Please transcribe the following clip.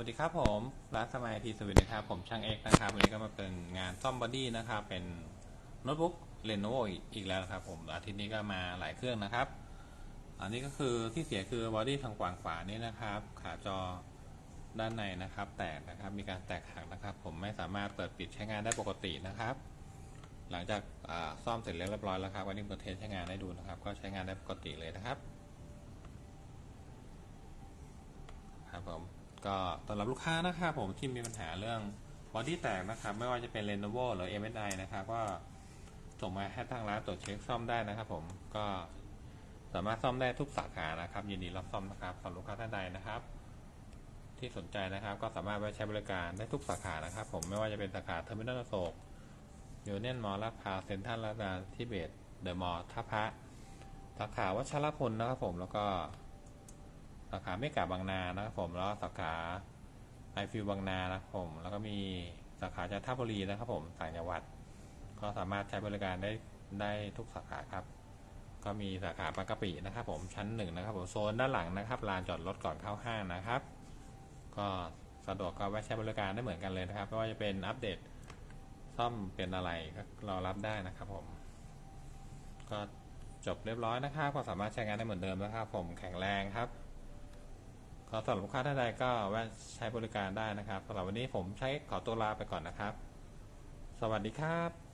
วัสดีครับผมร้านสมัยทีสวิตนะครับ ผมช่างเอกนะครับวันนี้ก็มาเป็นงานซ่อมบอดี้นะครับ เป็นโน้ตบุ๊กเลนโนอีกแล้วนะครับ ผมอาทิตย์นี้ก็มาหลายเครื่องนะครับ อันนี้ก็คือที่เสียคือบอดี้ทางขวางขวานี่นะครับ ขาจอด้านในนะครับ แตกนะครับ มีการแตกหักนะครับ ผมไม่สามารถเปิดปิดใช้งานได้ปกตินะครับ หลังจากซ่อมเสร็จเรียบร้อยแล้วครับวันนี้เปิดเทสใช้งานได้ดูนะครับ ก็ใช้งานได้ปกติเลยนะครับผม ก็สำหรับลูกค้านะครับผมที่มีปัญหาเรื่องบอดี้แตกนะครับ ไม่ว่าจะเป็น Lenovo หรือ MSI นะครับก็ส่งมาให้ทางร้านตรวจเช็คซ่อมได้นะครับ ผมก็สามารถซ่อมได้ทุกสาขานะครับ ยินดีรับซ่อมนะครับสำหรับลูกค้าท่านใดนะครับ ที่สนใจนะครับ ก็สามารถไปใช้บริการได้ทุกสาขานะครับ ผมไม่ว่าจะเป็นสาขาเทอร์มินอลโศกยูเนียนมอลล์ลาดพร้าวเซ็นทรัลลาดพร้าวทิเบตเดอะมอลล์ท่าพระสาขาวัชรพลนะครับ ผมแล้วก็ สาขาเมกาบางนานะครับผมแล้วสาขาไอฟิวบางนานะครับผม แล้วก็มีสาขาจันทบุรีนะครับผมต่างจังหวัด ก็สามารถใช้บริการได้ได้ทุกสาขาครับ ก็มีสาขาบางกะปินะครับ ผมชั้นหนึ่งนะครับผมโซนด้านหลังนะครับลานจอดรถก่อนเข้าห้างนะครับ ก็สะดวกก็แวะใช้บริการได้เหมือนกันเลยนะครับไม่ว่าจะเป็นอัปเดตซ่อมเป็นอะไรก็รอรับได้นะครับ ผม ก็จบเรียบร้อยนะครับ ก็สามารถใช้งานได้เหมือนเดิมนะครับ ผมแข็งแรงครับ ก็สำหรับลูกค้าท่านใดก็แวะใช้บริการได้นะครับสำหรับวันนี้ผมใช้ขอตัวลาไปก่อนนะครับ สวัสดีครับ